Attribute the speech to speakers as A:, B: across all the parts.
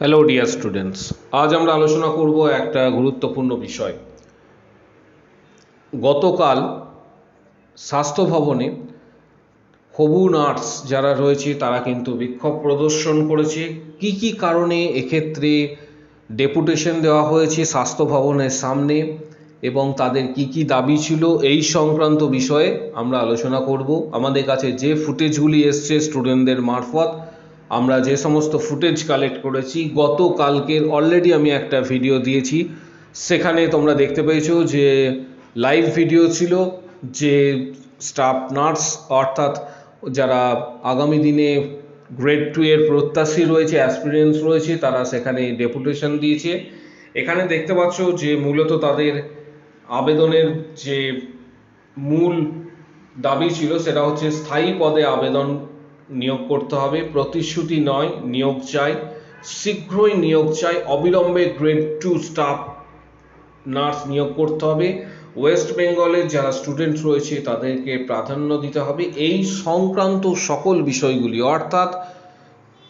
A: Hello dear students আজ আমরা আলোচনা করব একটা গুরুত্বপূর্ণ বিষয়। গতকাল স্বাস্থ্য ভবনে হবু নার্স যারা রয়েছে, তারা কিন্তু বিক্ষোভ প্রদর্শন করেছে। কি কি কারণে এক্ষেত্রে ডেপুটেশন দেওয়া হয়েছে স্বাস্থ্য ভবনের সামনে এবং তাদের কি কি দাবি ছিল, এই সংক্রান্ত বিষয়ে আমরা আলোচনা করব। আমাদের কাছে যে ফুটেজগুলি এসছে স্টুডেন্টদের মারফত আমরা যে সমস্ত ফুটেজ কালেক্ট করেছি, গতকালকের অলরেডি আমি একটা ভিডিও দিয়েছি। সেখানে তোমরা দেখতে পেয়েছ যে লাইভ ভিডিও ছিল যে স্টাফ নার্স অর্থাৎ যারা আগামী দিনে গ্রেড টু এর প্রত্যাশী রয়েছে অ্যাসপিরিয়েন্স রয়েছে, তারা সেখানে ডেপুটেশন দিয়েছে। এখানে দেখতে পাচ্ছ যে মূলত তাদের আবেদনের যে মূল দাবি ছিল, সেটা হচ্ছে স্থায়ী পদে আবেদন নিয়োগ করতে হবে। প্রতিশ্রুতি নয়, নিয়োগ চাই। শীঘ্রই নিয়োগ চাই। অবিলম্বে গ্রেড টু স্টাফ নার্স নিয়োগ করতে হবে। ওয়েস্ট বেঙ্গলের যারা স্টুডেন্ট রয়েছে, তাদেরকে প্রাধান্য দিতে হবে। এই সংক্রান্ত সকল বিষয়গুলি, অর্থাৎ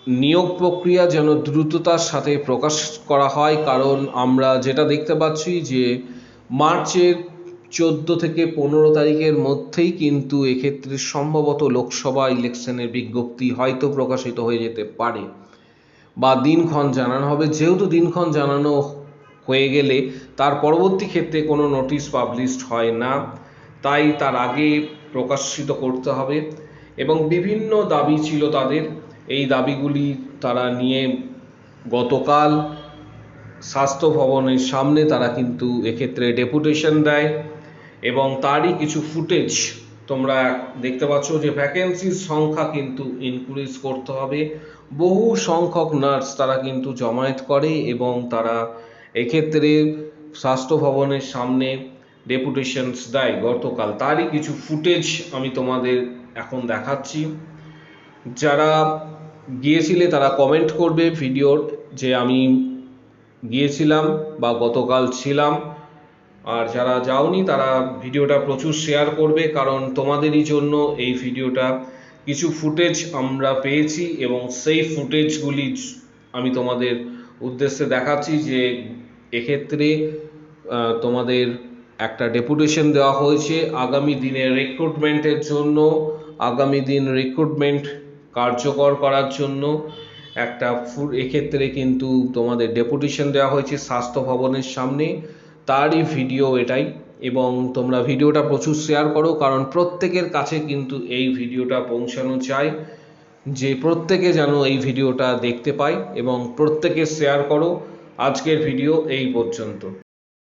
A: নিয়োগ প্রক্রিয়া যেন দ্রুততার সাথে প্রকাশ করা হয়, কারণ আমরা যেটা দেখতে পাচ্ছি যে মার্চের চোদ্দ থেকে পনেরো তারিখের মধ্যেই কিন্তু এক্ষেত্রে সম্ভবত লোকসভা ইলেকশনের বিজ্ঞপ্তি হয়তো প্রকাশিত হয়ে যেতে পারে। বা দিনক্ষণ জানানো হবে। যেহেতু দিনক্ষণ জানানো হয়ে গেলে তার পরবর্তী ক্ষেত্রে কোনো নোটিশ পাবলিশড হয় না। তাই তার আগে প্রকাশিত করতে হবে এবং বিভিন্ন দাবি ছিল তাদের। এই দাবিগুলি তারা নিয়ে গতকাল স্বাস্থ্য ভবনের সামনে তারা কিন্তু এক্ষেত্রে ডেপুটেশন দেয়। এবং তারই কিছু ফুটেজ তোমরা দেখতে পাচ্ছ যে ভ্যাকেন্সির সংখ্যা কিন্তু ইনক্রিজ করতে হবে। বহু সংখ্যক নার্স তারা কিন্তু জমায়েত করে এবং তারা এক্ষেত্রে স্বাস্থ্য ভবনের সামনে ডেপুটেশনস দেয় গতকাল। তারই কিছু ফুটেজ আমি তোমাদের এখন দেখাচ্ছি। যারা গিয়েছিলে তারা কমেন্ট করবে ভিডিওর যে আমি গিয়েছিলাম বা গতকাল ছিলাম। আর যারা যাওনি, তারা ভিডিওটা প্রচুর শেয়ার করবে, কারণ তোমাদেরই জন্য এই ভিডিওটা কিছু ফুটেজ আমরা পেয়েছি এবং সেই ফুটেজগুলি আমি তোমাদের উদ্দেশ্যে দেখাচ্ছি যে এক্ষেত্রে তোমাদের একটা ডেপুটেশন দেওয়া হয়েছে আগামী দিনের রিক্রুটমেন্টের জন্য, আগামী দিন রিক্রুটমেন্ট কার্যকর করার জন্য। একটা এক্ষেত্রে কিন্তু তোমাদের ডেপুটেশন দেওয়া হয়েছে স্বাস্থ্য ভবনের সামনে। তারই ভিডিও এটাই এবং তোমরা ভিডিওটা প্রচুর শেয়ার করো, কারণ প্রত্যেকের কাছে কিন্তু এই ভিডিওটা পৌঁছানো চাই যে প্রত্যেকে যেন এই ভিডিওটা দেখতে পায় এবং প্রত্যেকে শেয়ার করো। আজকের ভিডিও এই পর্যন্ত।